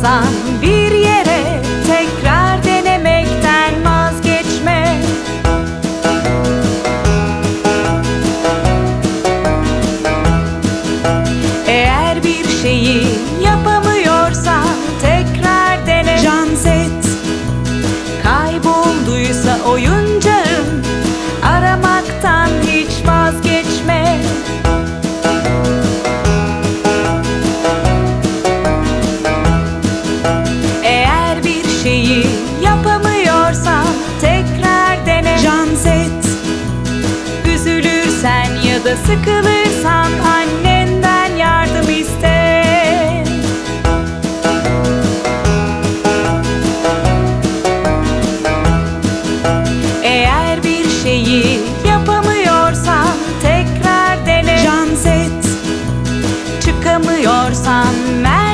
Moçambique da sıkılırsan annenden yardım iste. Eğer bir şeyi yapamıyorsan tekrar dene. Janzet Çıkamıyorsan mer